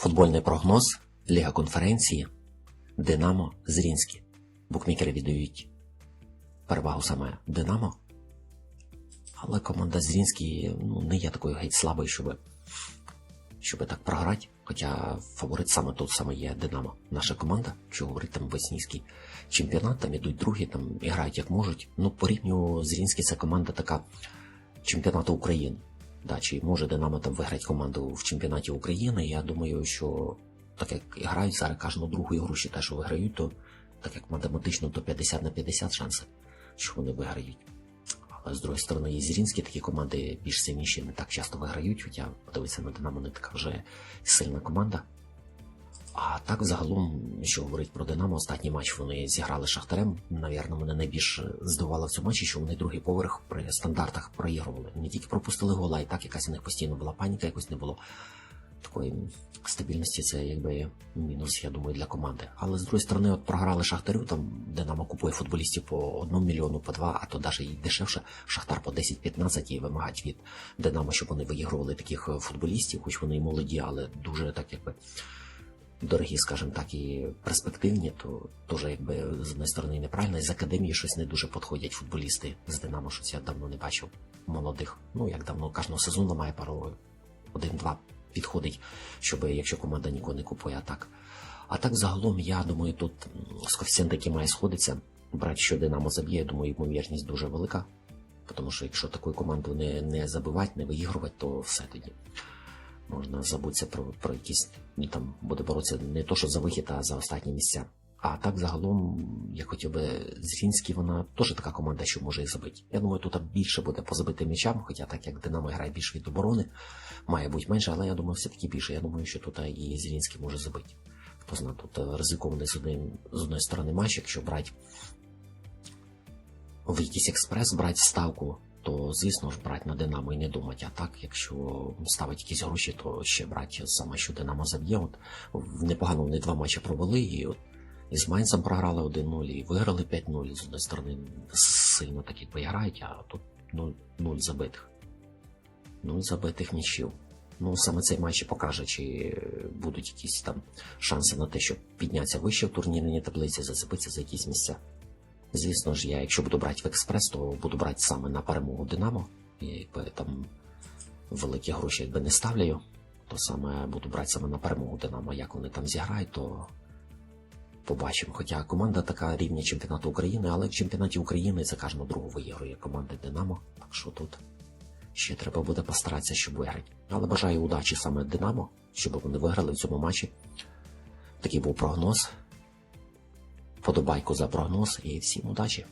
Футбольний прогноз, Ліга конференції, Динамо Зрінський. Букмекери віддають перевагу саме Динамо. Але команда Зрінський ну, не є такою геть слабою, щоб, щоб так програти. Хоча фаворит саме тут саме є Динамо. Наша команда, що говорить там веснійський чемпіонат, там ідуть другі, там і грають як можуть. Ну, по рівню Зрінський це команда така чемпіонату України. Да, чи може Динамо там виграти команду в чемпіонаті України? Я думаю, що так як грають зараз кожну другу ігру, ще те, що виграють, то так як математично, то 50 на 50 шанси, що вони виграють. Але з другої сторони, і зірінські такі команди більш сильніші, не так часто виграють, хоча подивитися на Динамо не така вже сильна команда. Так, загалом, що говорить про Динамо, останній матч вони зіграли з Шахтарем. Навірно, мене найбільш здивувало в цьому матчі, що вони другий поверх при стандартах проігрували. Не тільки пропустили гола, і так якась у них постійно була паніка, якось не було такої стабільності. Це якби мінус, я думаю, для команди. Але з другої сторони, от програли Шахтарю, там Динамо купує футболістів по одному мільйону, по два, а то навіть і дешевше. Шахтар по 10-15 і вимагають від Динамо, щоб вони виігрували таких футболістів, хоч вони і молоді, але дуже так якби дорогі, скажімо так, і перспективні, то теж якби з однієї сторони неправильно. І з академії щось не дуже підходять футболісти з Динамо, щось я давно не бачив молодих. Ну як давно кожного сезону має пару один-два підходить, щоб якщо команда нікого не купує, а так. А так загалом, я думаю, тут з коефіцієнт, який має сходитися, брати, що Динамо заб'є, я думаю, ймовірність дуже велика. Тому що якщо таку команду не, не забивати, не виігрувати, то все тоді можна забутися про, про якісь ну, там буде боротися не то, що за вихід, а за останні місця. А так загалом я хотів би Зрінський, вона теж така команда, що може і забити. Я думаю, тут більше буде по забитим м'ячам, хоча так як Динамо грає більше від оборони, має бути менше, але я думаю, все-таки більше. Я думаю, що тут і Зрінський може забити. Хто знає, тут е, ризикований з, один, з одної сторони матч, якщо брати в якийсь експрес, брати ставку, то звісно ж брати на Динамо і не думати. А так, якщо ставити якісь гроші, то ще брати саме, що Динамо заб'є. От непогано вони два матчі провели, і от і з Майнцем програли 1-0, і виграли 5-0. З однієї сторони сильно так якби і грають, а тут 0, 0 забитих. 0 забитих нічів. Ну, саме цей матч покаже, чи будуть якісь там шанси на те, щоб піднятися вище в турнірній таблиці, зацепитися за якісь місця. Звісно ж, я, якщо буду брати в експрес, то буду брати саме на перемогу Динамо. І якби там великі гроші якби не ставлю, то саме буду брати саме на перемогу Динамо. Як вони там зіграють, то побачимо. Хоча команда така рівня чемпіонату України, але в чемпіонаті України це кожного другу виігрує команда Динамо. Так що тут ще треба буде постаратися, щоб виграти. Але бажаю удачі саме Динамо, щоб вони виграли в цьому матчі. Такий був прогноз. Подобайку за прогноз і всім удачі!